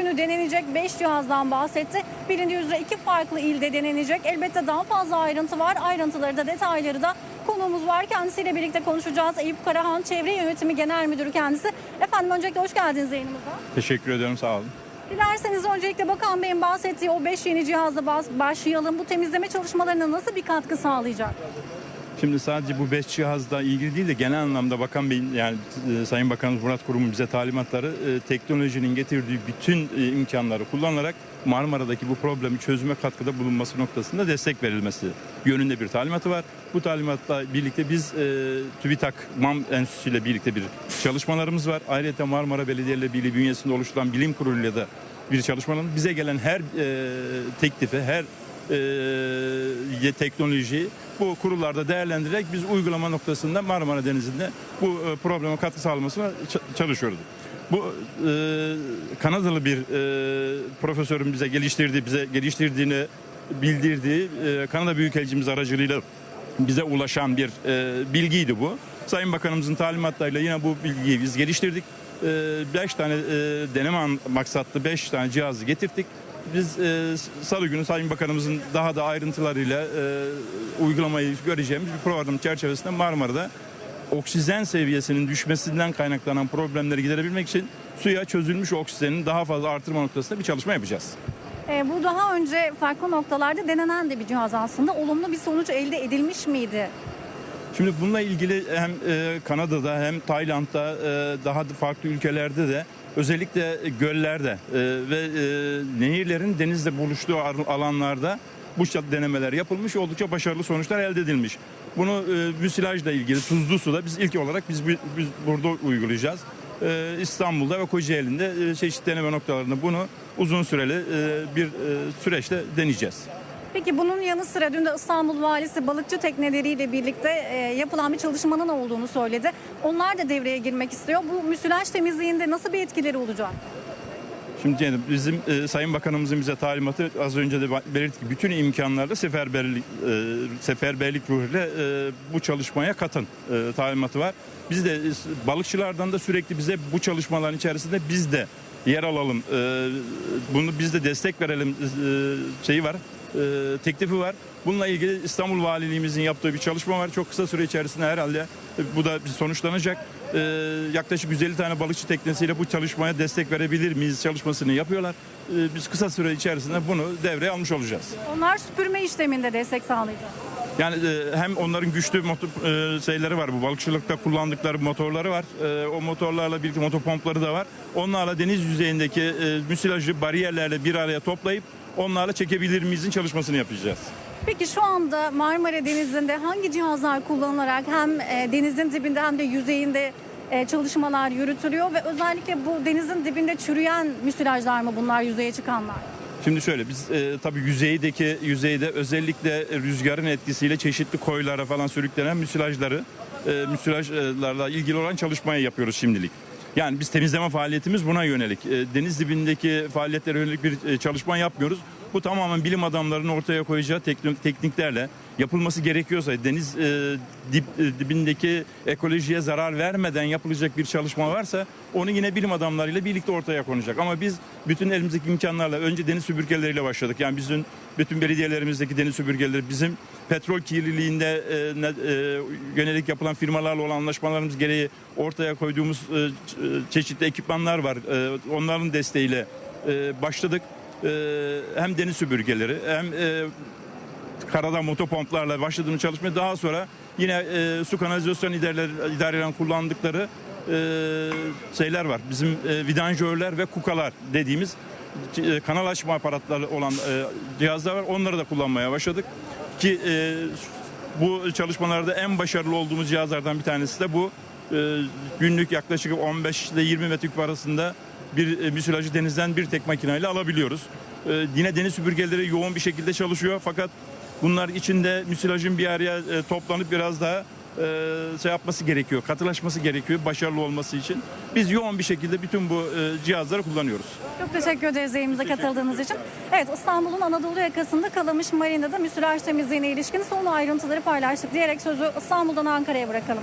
günü denenecek 5 cihazdan bahsetti. Bilindiği üzere iki farklı ilde denenecek. Elbette daha fazla ayrıntı var. Ayrıntıları da detayları da konuğumuz var. Kendisiyle birlikte konuşacağız. Eyüp Karahan Çevre Yönetimi Genel Müdürü kendisi. Efendim öncelikle hoş geldiniz yayınımıza. Teşekkür ediyorum sağ olun. Dilerseniz öncelikle Bakan Bey'in bahsettiği o 5 yeni cihazla başlayalım. Bu temizleme çalışmalarına nasıl bir katkı sağlayacak? Şimdi sadece bu 5 cihazla ilgili değil de genel anlamda Bakan Bey'in yani e, Sayın Bakanımız Murat Kurum'un bize talimatları e, teknolojinin getirdiği bütün e, imkanları kullanarak Marmara'daki bu problemi çözüme katkıda bulunması noktasında destek verilmesi yönünde bir talimatı var. Bu talimatla birlikte biz e, TÜBİTAK MAM Enstitüsü ile birlikte bir çalışmalarımız var. Ayrıca Marmara Belediye ile Birliği bünyesinde oluşturan bilim kuruluyla da bir çalışmalarımız. Bize gelen her e, teklifi, her e, teknolojiyi bu kurullarda değerlendirerek biz uygulama noktasında Marmara Denizi'nde bu e, probleme katkı sağlamasına çalışıyoruz. Bu e, Kanadalı bir e, profesörün bize geliştirdiği, bize geliştirdiğini bildirdiği e, Kanada Büyükelçimiz aracılığıyla bize ulaşan bir e, bilgiydi bu. Sayın Bakanımızın talimatlarıyla yine bu bilgiyi biz geliştirdik. 5 tane e, deneme maksatlı 5 tane cihazı getirdik. Biz e, salı günü Sayın Bakanımızın daha da ayrıntılarıyla e, uygulamayı göreceğimiz bir program çerçevesinde Marmara'da oksijen seviyesinin düşmesinden kaynaklanan problemleri giderebilmek için suya çözülmüş oksijenin daha fazla artırma noktasında bir çalışma yapacağız. Ee, bu daha önce farklı noktalarda denenen de bir cihaz aslında. Olumlu bir sonuç elde edilmiş miydi? Şimdi bununla ilgili hem e, Kanada'da hem Tayland'da e, daha da farklı ülkelerde de özellikle göllerde e, ve nehirlerin denizle buluştuğu ar- alanlarda bu denemeler yapılmış oldukça başarılı sonuçlar elde edilmiş. Bunu müsilajla ilgili tuzlu suda biz ilk olarak biz, biz burada uygulayacağız. İstanbul'da ve Kocaeli'nde çeşitli deneme noktalarında bunu uzun süreli bir süreçte deneyeceğiz. Peki bunun yanı sıra dün de İstanbul Valisi balıkçı tekneleriyle birlikte e, yapılan bir çalışmanın olduğunu söyledi. Onlar da devreye girmek istiyor. Bu müsilaj temizliğinde nasıl bir etkileri olacak? Şimdi yani bizim e, Sayın Bakanımızın bize talimatı az önce de belirttik. Bütün imkanlarla seferberlik, e, seferberlik ruhuyla e, bu çalışmaya katın e, talimatı var. Biz de e, balıkçılardan da sürekli bize bu çalışmaların içerisinde biz de yer alalım. E, bunu biz de destek verelim e, şeyi var. E, teklifi var. Bununla ilgili İstanbul Valiliğimizin yaptığı bir çalışma var. Çok kısa süre içerisinde herhalde e, bu da sonuçlanacak. E, yaklaşık 150 tane balıkçı teknesiyle bu çalışmaya destek verebilir miyiz çalışmasını yapıyorlar. E, biz kısa süre içerisinde bunu devreye almış olacağız. Onlar süpürme işleminde destek sağlayacak. Yani e, hem onların güçlü motor e, şeyleri var bu balıkçılıkta kullandıkları motorları var. E, o motorlarla birlikte motopompları da var. Onlarla deniz yüzeyindeki e, müsilajı bariyerlerle bir araya toplayıp onlarla çekebilir miyizin çalışmasını yapacağız. Peki şu anda Marmara Denizi'nde hangi cihazlar kullanılarak hem e, denizin dibinde hem de yüzeyinde e, çalışmalar yürütülüyor ve özellikle bu denizin dibinde çürüyen müsilajlar mı bunlar yüzeye çıkanlar? Şimdi şöyle biz e, tabii yüzeydeki yüzeyde özellikle rüzgarın etkisiyle çeşitli koylara falan sürüklenen müsilajları e, müsilajlarla ilgili olan çalışmayı yapıyoruz şimdilik. Yani biz temizleme faaliyetimiz buna yönelik. E, deniz dibindeki faaliyetlere yönelik bir e, çalışma yapmıyoruz. Bu tamamen bilim adamlarının ortaya koyacağı teknik, tekniklerle yapılması gerekiyorsa deniz e, dip, e, dibindeki ekolojiye zarar vermeden yapılacak bir çalışma varsa onu yine bilim adamlarıyla birlikte ortaya konacak. Ama biz bütün elimizdeki imkanlarla önce deniz süpürgeleriyle başladık. Yani bizim bütün belediyelerimizdeki deniz süpürgeleri bizim petrol kirliliğinde e, e, yönelik yapılan firmalarla olan anlaşmalarımız gereği ortaya koyduğumuz e, e, çeşitli ekipmanlar var. E, onların desteğiyle e, başladık. E, hem deniz süpürgeleri hem e, karada motopomplarla başladığımız çalışmaya daha sonra yine e, su kanalizasyon idareleri, idarelerin kullandıkları e, şeyler var. Bizim vidanjörler ve kukalar dediğimiz kanal açma aparatları olan cihazlar var. Onları da kullanmaya başladık. Ki bu çalışmalarda en başarılı olduğumuz cihazlardan bir tanesi de bu. Günlük yaklaşık 15 ile 20 metreküp arasında bir e, müsilajı denizden bir tek makineyle alabiliyoruz. E, yine deniz süpürgeleri yoğun bir şekilde çalışıyor fakat bunlar içinde müsilajın bir araya e, toplanıp biraz daha e, şey yapması gerekiyor, katılaşması gerekiyor başarılı olması için. Biz yoğun bir şekilde bütün bu e, cihazları kullanıyoruz. Çok teşekkür ederiz yayınımıza katıldığınız için. Evet İstanbul'un Anadolu yakasında Kalamış Marina'da müsilaj temizliğine ilişkin son ayrıntıları paylaştık diyerek sözü İstanbul'dan Ankara'ya bırakalım.